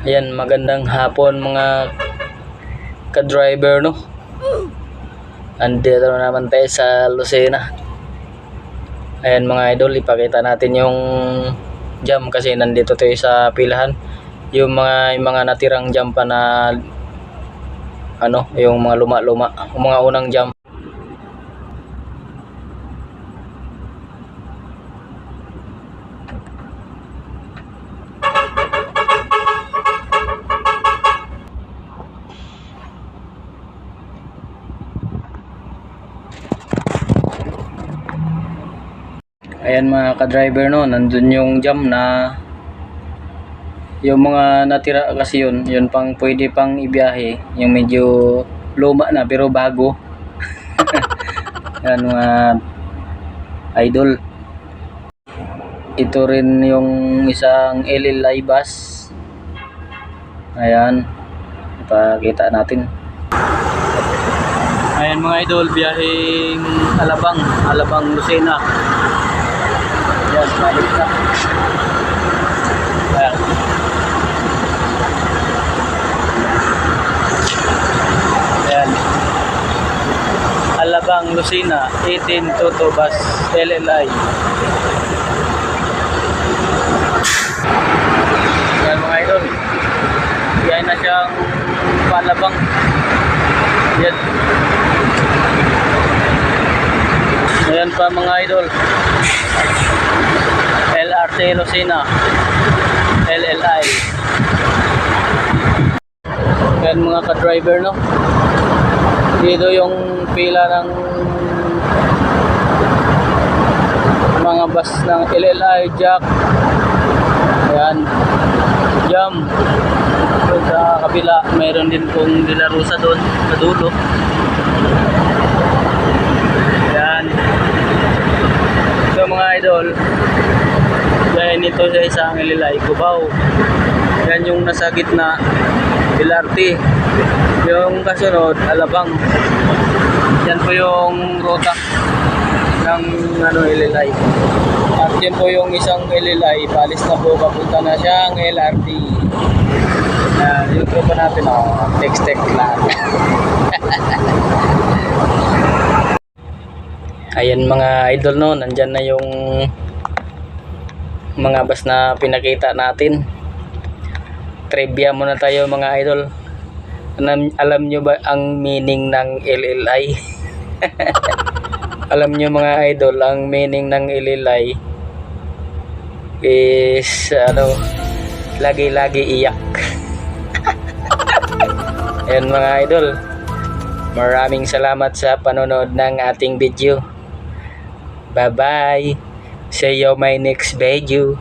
Ayan, magandang hapon mga ka-driver, no? Andito na naman tayo sa Lucena. Ayan mga idol, ipakita natin yung jam kasi nandito tayo sa pilahan. Yung mga yung mga natirang jam pa na ano, yung mga luma-luma, mga unang jam. Ayan mga ka-driver no, nandun yung jam na yung mga natira kasi yun, yun pang pwede pang ibiyahe, yung medyo luma na pero bago. Yan mga idol. Ito rin yung isang LLI bus. Ayan. Ipakita natin. Ayan mga idol, biyaheng Alabang, Alabang Lucena. Yan, balik na. Ayan. Ayan. Alabang Lucena, 18 Toto Bus LLI. Yan mga idol. Yan na siyang palabang. Yan. Ayan pa mga idol. LRT Lucena. LLI. Yan mga ka-driver no. Dito yung pila ng mga bus ng LLI, Jack. Ayan. Jam. Sa kabila, mayroon din pong dilarusa doon sa dulo. Ayan. So mga idol, nito sa isang LLI, Cubao. Yan yung nasa gitna, LRT. Yung kasunod, Alabang. Yan po yung ruta ng ano, LLI. At yun po yung isang LLI, palis na po, papunta na siyang LRT. Yan, yung tropa natin, oh, text-text lang. Ayan mga idol no, nandyan na yung mga bus na pinakita natin. Trivia muna tayo mga idol. Alam, alam nyo ba ang meaning ng LLI? alam nyo mga idol, ang meaning ng LLI is ano, lagi-lagi iyak. Ayan mga idol. Maraming salamat sa panonood ng ating video. Bye-bye. See you my next video.